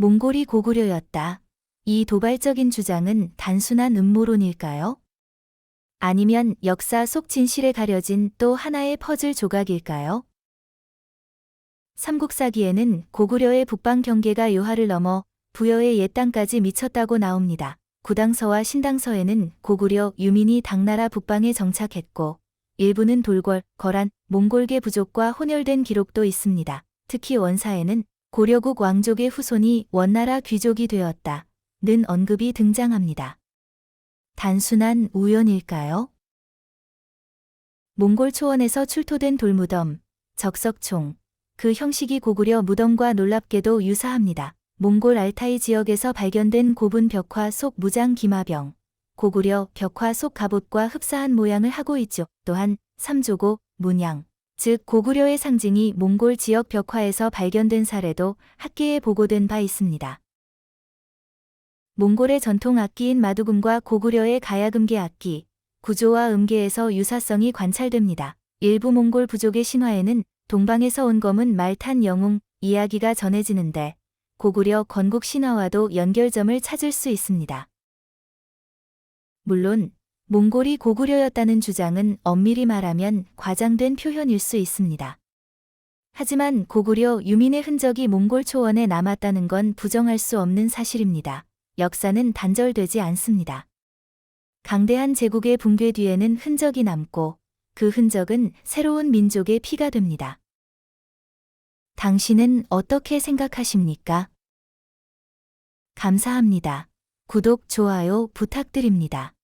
몽골이 고구려였다. 이 도발적인 주장은 단순한 음모론일까요? 아니면 역사 속 진실에 가려진 또 하나의 퍼즐 조각일까요? 삼국사기에는 고구려의 북방 경계가 요하를 넘어 부여의 옛 땅까지 미쳤다고 나옵니다. 구당서와 신당서에는 고구려 유민이 당나라 북방에 정착했고 일부는 돌궐, 거란, 몽골계 부족과 혼혈된 기록도 있습니다. 특히 원사에는 고려국 왕족의 후손이 원나라 귀족이 되었다. 는 언급이 등장합니다. 단순한 우연일까요? 몽골 초원에서 출토된 돌무덤, 적석총, 그 형식이 고구려 무덤과 놀랍게도 유사합니다. 몽골 알타이 지역에서 발견된 고분 벽화 속 무장 기마병, 고구려 벽화 속 갑옷과 흡사한 모양을 하고 있죠. 또한 삼조고, 문양, 즉 고구려의 상징이 몽골 지역 벽화에서 발견된 사례도 학계에 보고된 바 있습니다. 몽골의 전통 악기인 마두금과 고구려의 가야금계 악기, 구조와 음계에서 유사성이 관찰됩니다. 일부 몽골 부족의 신화에는 동방에서 온 검은 말탄 영웅 이야기가 전해지는데 고구려 건국 신화와도 연결점을 찾을 수 있습니다. 물론 몽골이 고구려였다는 주장은 엄밀히 말하면 과장된 표현일 수 있습니다. 하지만 고구려 유민의 흔적이 몽골 초원에 남았다는 건 부정할 수 없는 사실입니다. 역사는 단절되지 않습니다. 강대한 제국의 붕괴 뒤에는 흔적이 남고 그 흔적은 새로운 민족의 피가 됩니다. 당신은 어떻게 생각하십니까? 감사합니다. 구독, 좋아요 부탁드립니다.